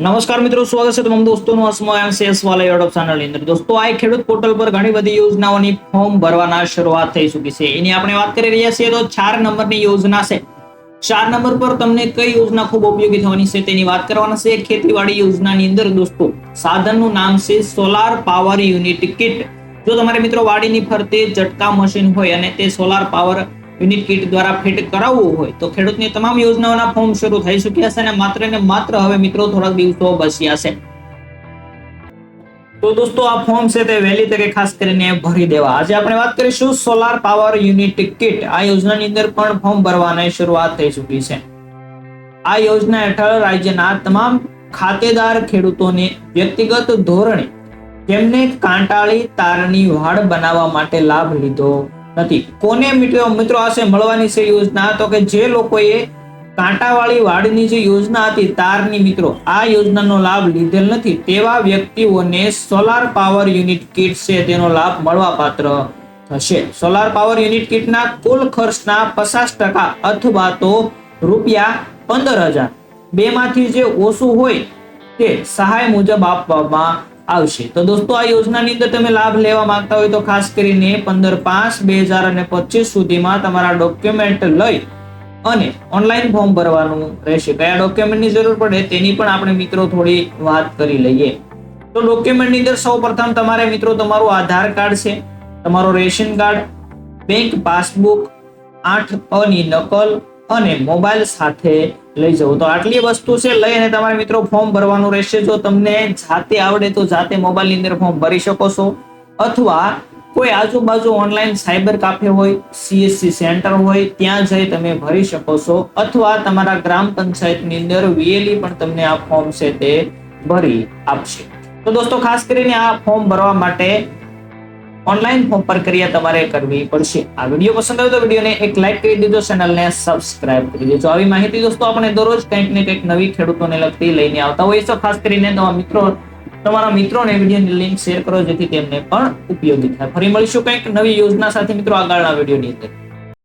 નમસ્કાર મિત્રો, સ્વાગત છે તમામ દોસ્તોનું અસમય સેલ્સ વાલા યુટ્યુબ ચેનલની અંદર. દોસ્તો, આ ખેડૂત પોર્ટલ પર ઘણી બધી યોજનાઓની ફોર્મ ભરવાના શરૂઆત થઈ ચૂકી છે. એની આપણે વાત કરી રહ્યા છીએ તો ચાર નંબરની યોજના છે. ચાર નંબર પર તમને કઈ યોજના ખૂબ ઉપયોગી થવાની છે તેની વાત કરવાના છે. ખેતીવાડી યોજનાની અંદર દોસ્તો, સાધનનું નામ છે સોલાર પાવર યુનિટ કિટ જો તમારે મિત્રો વાડીની ફરતે ઝટકા મશીન હોય અને તે સોલાર પાવર યુનિટ કીટ દ્વારા ફિટ કરાવવું હોય તો ખેડૂતની તમામ યોજનાઓના ફોર્મ શરૂ થઈ ચૂક્યા છે અને માત્ર ને માત્ર હવે મિત્રો થોડાક દિવસો બસ્યા છે. તો દોસ્તો, આ ફોર્મ છે તે વહેલી તકે ખાસ કરીને ભરી દેવા. આજે આપણે વાત કરીશું સોલાર પાવર યુનિટ કીટ આ યોજનાની અંદર પણ ફોર્મ ભરવાની શરૂઆત થઈ ચૂકી છે. આ યોજના હેઠળ રાજ્યના તમામ ખાતેદાર ખેડૂતોને વ્યક્તિગત ધોરણે તેમને કાંટાળી તારની વાડ બનાવવા માટે લાભ લીધો નથી. કોને મિત્રો આશે મળવાની છે યોજના. તો કે જે લોકોએ કાંટાવાળી વાડની જે યોજના હતી, તારની મિત્રો, આ યોજનાનો લાભ લીધેલ નથી. તેવા વ્યક્તિઓને સોલાર પાવર યુનિટ કિટ છે, તેનો લાભ મળવા પાત્ર થશે. સોલાર પાવર યુનિટ કિટના કુલ ખર્ચના પચાસ ટકા અથવા તો રૂપિયા પંદર હજાર. બેમાંથી જે ઓછું હોય તે સહાય મુજબ આપવામાં આવશે. તો દોસ્તો, આ યોજનાની અંદર તમે લાભ લેવા માંગતા હોય તો ખાસ કરીને પંદર પાંચ બે હજાર અને પચીસ સુધીમાં તમારા ડોક્યુમેન્ટ લઈ અને ઓનલાઈન ફોર્મ ભરવાનું રહેશે. કયા ડોક્યુમેન્ટની જરૂર પડે તેની પણ આપણે મિત્રો થોડી વાત કરી લઈએ. તો ડોક્યુમેન્ટની અંદર સૌ પ્રથમ તમારે મિત્રો તમારું આધાર કાર્ડ છે, તમારો રેશન કાર્ડ, બેંક પાસબુક, આઠ અની નકલ અને મોબાઈલ સાથે લઈ જવું. તો આટલી વસ્તુ છે, લઈ અને તમારે મિત્રો ફોર્મ ભરવાનું રહેશે. જો તમને જાતે આવડે તો જાતે મોબાઈલની અંદર ફોર્મ ભરી શકો છો. અથવા કોઈ આજુબાજુ ઓનલાઈન સાયબર કાફે હોય સીએસસી સેન્ટર હોય, ત્યાં જઈ તમે ભરી શકો છો. અથવા તમારા ગ્રામ પંચાયતની અંદર વીએલઈ પણ તમને આ ફોર્મ છે તે ભરી આપશે. તો દોસ્તો, ખાસ કરીને આ ફોર્મ ભરવા માટે ઓનલાઈન ફોર્મ પર ક્રિયા તમારે કરવી પડશે. આ વીડિયો પસંદ આવ્યો તો વિડીયોને એક લાઈક કરી દેજો ચેનલને સબસ્ક્રાઇબ કરી દેજો. આવી માહિતી દોસ્તો આપણે દરરોજ કંઈક ને કંઈક નવી ખેડૂતોને લગતી લઈને આવતા હોઈએ તો ખાસ કરીને તમારા મિત્રો, તમારા મિત્રોને વિડીયોની લિંક શેર કરો, જેથી તેમને પણ ઉપયોગી થાય. ફરી મળીશું કંઈક નવી યોજના સાથે મિત્રો આગળના વિડીયોની અંદર.